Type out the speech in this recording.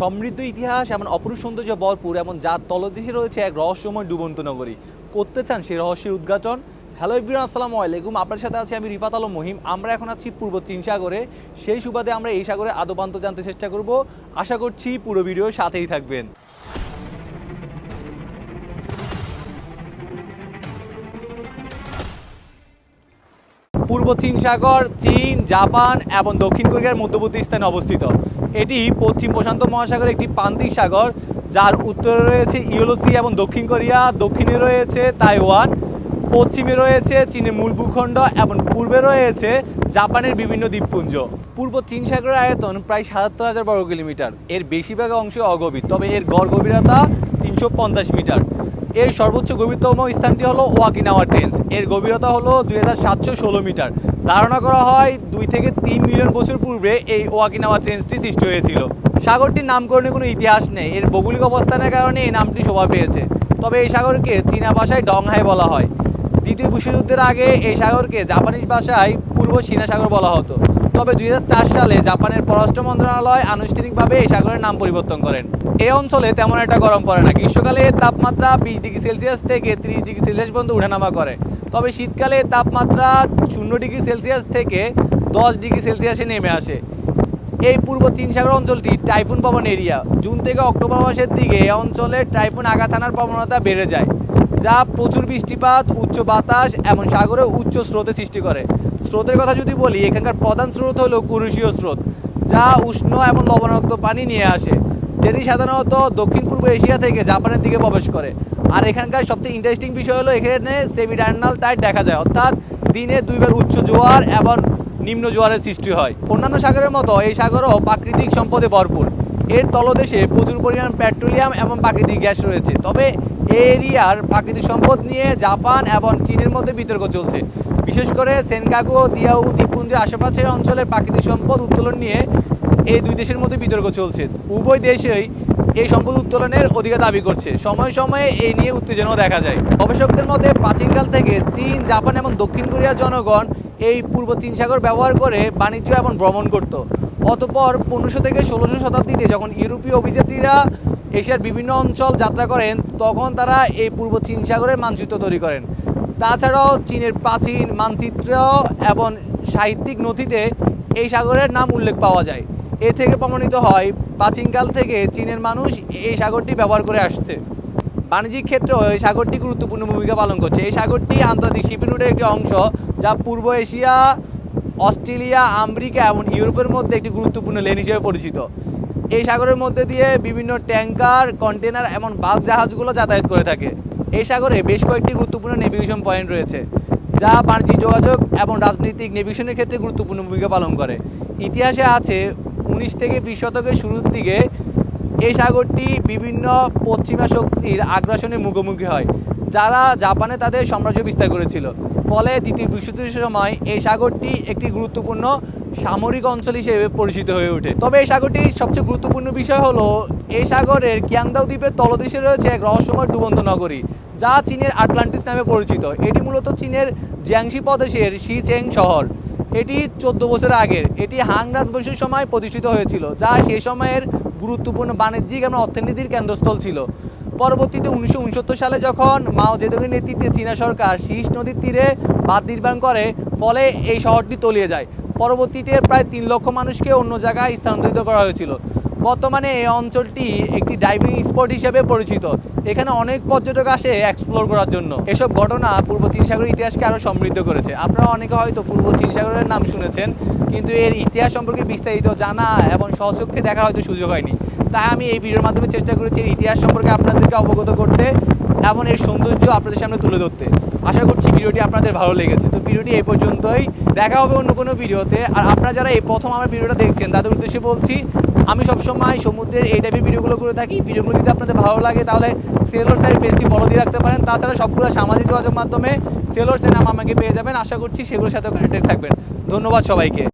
সমৃদ্ধ ইতিহাস, এমন অপরূপ সৌন্দর্য ভরপুর, এমন যার তলদেশে রয়েছে এক রহস্যময় ডুবন্ত নগরী। করতে চান সেই রহস্যের উদ্ঘাটন? হ্যালো ইব্রান আসসালামু আলাইকুম। আপনার সাথে আছি আমি রিফাত আলম মহিম। আমরা এখন আছি পূর্ব চীন সাগরে সেই সুবাদে আমরা এই সাগরে আদবান্ত জানতে চেষ্টা করব। আশা করছি পুরো ভিডিও সাথেই থাকবেন। পূর্ব চীন সাগর চীন, জাপান এবং দক্ষিণ কোরিয়ার মধ্যবর্তী স্থানে অবস্থিত। এটি পশ্চিম প্রশান্ত মহাসাগর একটি প্রান্তিক সাগর, যার উত্তরে রয়েছে ইউলোসি এবং দক্ষিণ কোরিয়া, দক্ষিণে রয়েছে তাইওয়ান, পশ্চিমে রয়েছে চীনের মূল ভূখণ্ড এবং পূর্বে রয়েছে জাপানের বিভিন্ন দ্বীপপুঞ্জ। পূর্ব চীন সাগরের আয়তন প্রায় সাতাত্তর হাজার বর্গ কিলোমিটার। এর বেশিরভাগ অংশ অগভীর, তবে এর গড় গভীরতা তিনশো পঞ্চাশ মিটার। এর সর্বোচ্চ গভীরতম স্থানটি হলো ওয়াকিনাওয়া ট্রেন্স এর গভীরতা হলো দুই হাজার সাতশো ষোলো মিটার। ধারণা করা হয় দুই থেকে তিন মিলিয়ন বছর পূর্বে এই ওয়াকিনাওয়া ট্রেন্সটি সৃষ্টি হয়েছিল। সাগরটির নামকরণে কোনো ইতিহাস নেই। এর ভৌগোলিক অবস্থানের কারণে এই নামটি শোভা পেয়েছে। তবে এই সাগরকে চীনা ভাষায় ডংহাই বলা হয়। দ্বিতীয় বিশ্বযুদ্ধের আগে এই সাগরকে জাপানিজ ভাষায় পূর্ব চীনা সাগর বলা হতো। তবে দুই হাজার চার সালে। জাপানের পররাষ্ট্র মন্ত্রণালয় আনুষ্ঠানিকভাবে এই সাগরের নাম পরিবর্তন করেন। এই অঞ্চলে তেমন একটা গরম পড়ে না। গ্রীষ্মকালে তাপমাত্রা বিশ ডিগ্রি সেলসিয়াস থেকে ত্রিশ ডিগ্রি সেলসিয়াস পর্যন্ত উঠানামা করে। তবে শীতকালে তাপমাত্রা শূন্য ডিগ্রি সেলসিয়াস থেকে দশ ডিগ্রি সেলসিয়াসে নেমে আসে। এই পূর্ব চীন সাগর অঞ্চলটি টাইফুন প্রবণ এরিয়া। জুন থেকে অক্টোবর মাসের দিকে এই অঞ্চলে টাইফুন আঘাত আনার প্রবণতা বেড়ে যায়। যা প্রচুর বৃষ্টিপাত, উচ্চ বাতাস এবং সাগরে উচ্চ স্রোতের সৃষ্টি করে। স্রোতের কথা যদি বলি, এখানকার প্রধান স্রোত হলো কুরুশীয় স্রোত, যা উষ্ণ এবং লবণাক্ত পানি নিয়ে আসে। যেটি সাধারণত দক্ষিণ পূর্ব এশিয়া থেকে জাপানের দিকে প্রবেশ করে। আর এখানকার সবচেয়ে ইন্টারেস্টিং বিষয় হলো, এখানে সেমিডার্নাল টাইট দেখা যায়। অর্থাৎ দিনে দুইবার উচ্চ জোয়ার এবং নিম্ন জোয়ারের সৃষ্টি হয়। অন্যান্য সাগরের মতো এই সাগরও প্রাকৃতিক সম্পদে ভরপুর। এর তলদেশে প্রচুর পরিমাণ পেট্রোলিয়াম এবং প্রাকৃতিক গ্যাস রয়েছে। তবে এরিয়ার প্রাকৃতিক সম্পদ নিয়ে জাপান এবং চীনের মধ্যে বিতর্ক চলছে। বিশেষ করে সেনকাগু ও দিয়াউ দ্বীপপুঞ্জের আশেপাশের অঞ্চলের প্রাকৃতিক সম্পদ উত্তোলন নিয়ে এই দুই দেশের মধ্যে বিতর্ক চলছে। উভয় দেশেই এই সম্পদ উত্তোলনের অধিকার দাবি করছে। সময়ে সময়ে এই নিয়ে উত্তেজনাও দেখা যায়। গবেষকদের মধ্যে প্রাচীনকাল থেকে চীন, জাপান এবং দক্ষিণ কোরিয়ার জনগণ এই পূর্ব চীন সাগর ব্যবহার করে বাণিজ্য এবং ভ্রমণ করত। অতপর পনেরোশো থেকে ষোলোশো শতাব্দীতে যখন ইউরোপীয় অভিযাত্রীরা এশিয়ার বিভিন্ন অঞ্চল যাত্রা করেন, তখন তারা এই পূর্ব চীন সাগরের মানচিত্র তৈরি করেন। তাছাড়াও চীনের প্রাচীন মানচিত্র এবং সাহিত্যিক নথিতে এই সাগরের নাম উল্লেখ পাওয়া যায়। এ থেকে প্রমাণিত হয়, প্রাচীনকাল থেকে চীনের মানুষ এই সাগরটি ব্যবহার করে আসছে। বাণিজ্যিক ক্ষেত্রেও এই সাগরটি গুরুত্বপূর্ণ ভূমিকা পালন করছে। এই সাগরটি আন্তর্জাতিক শিপিং রুটের একটি অংশ। যা পূর্ব এশিয়া, অস্ট্রেলিয়া, আমেরিকা এবং ইউরোপের মধ্যে একটি গুরুত্বপূর্ণ লেন হিসেবে পরিচিত। এই সাগরের মধ্যে দিয়ে বিভিন্ন ট্যাঙ্কার কন্টেনার এবং বাল্ক জাহাজগুলো যাতায়াত করে থাকে। এই সাগরে বেশ কয়েকটি গুরুত্বপূর্ণ নেভিগেশন পয়েন্ট রয়েছে, যা বাণিজ্যিক যোগাযোগ এবং রাজনৈতিক নেভিগেশনের ক্ষেত্রে গুরুত্বপূর্ণ ভূমিকা পালন করে। ইতিহাসে আছে উনিশ থেকে বিশ শতকের শুরুর দিকে এই সাগরটি বিভিন্ন পশ্চিমা শক্তির আগ্রাসনের মুখোমুখি হয়, যারা জাপানে তাদের সাম্রাজ্য বিস্তার করেছিল। ফলে দ্বিতীয় বিশ্বযুদ্ধের সময় এই সাগরটি একটি গুরুত্বপূর্ণ সামরিক অঞ্চল হিসেবে পরিচিত হয়ে ওঠে। তবে এই সাগরটির সবচেয়ে গুরুত্বপূর্ণ বিষয় হলো, এই সাগরের কিয়াংদাও দ্বীপের তলদেশে রয়েছে এক রহস্যময় ডুবন্ত নগরী, যা চীনের আটলান্টিস নামে পরিচিত। এটি মূলত চীনের জিয়াংশি প্রদেশের শিচেং শহর। এটি চোদ্দ বছর আগের। এটি হাং রাজবংশের সময় প্রতিষ্ঠিত হয়েছিল, যা সে সময়ের গুরুত্বপূর্ণ বাণিজ্যিক এবং অর্থনীতির কেন্দ্রস্থল ছিল। পরবর্তীতে উনিশশো উনসত্তর সালে যখন মাও জেদুংয়ের নেতৃত্বে চীনা সরকার শীষ নদীর তীরে বাঁধ নির্মাণ করে, ফলে এই শহরটি তলিয়ে যায়। পরবর্তীতে প্রায় তিন লক্ষ মানুষকে অন্য জায়গায় স্থানান্তরিত করা হয়েছিল। বর্তমানে এই অঞ্চলটি একটি ডাইভিং স্পট হিসেবে পরিচিত। এখানে অনেক পর্যটক আসে এক্সপ্লোর করার জন্য। এসব ঘটনা পূর্ব চীন সাগরের ইতিহাসকে আরও সমৃদ্ধ করেছে। আপনারা অনেকে হয়তো পূর্ব চীন সাগরের নাম শুনেছেন, কিন্তু এর ইতিহাস সম্পর্কে বিস্তারিত জানা এবং সহচক্ষে দেখার হয়তো সুযোগ হয়নি। তাই আমি এই ভিডিওর মাধ্যমে চেষ্টা করেছি এর ইতিহাস সম্পর্কে আপনাদেরকে অবগত করতে এবং এর সৌন্দর্য আপনাদের সামনে তুলে ধরতে। আশা করছি ভিডিওটি আপনাদের ভালো লেগেছে। তো ভিডিওটি এই পর্যন্তই। দেখা হবে অন্য কোনো ভিডিওতে। আর আপনারা যারা এই প্রথম আমার ভিডিওটা দেখছেন, তাদের উদ্দেশ্যে বলছি আমি সবসময় সমুদ্রের এই টাইপের ভিডিওগুলো করে থাকি। ভিডিওগুলো যদি আপনাদের ভালো লাগে, তাহলে সেলোর সাইড পেজটি ফলো দিয়ে রাখতে পারেন। তাছাড়া সবগুলো সামাজিক যোগাযোগ মাধ্যমে সেলোর নাম আমাকে পেয়ে যাবেন। আশা করছি সেগুলোর সাথে কানেক্টেড থাকবেন। ধন্যবাদ সবাইকে।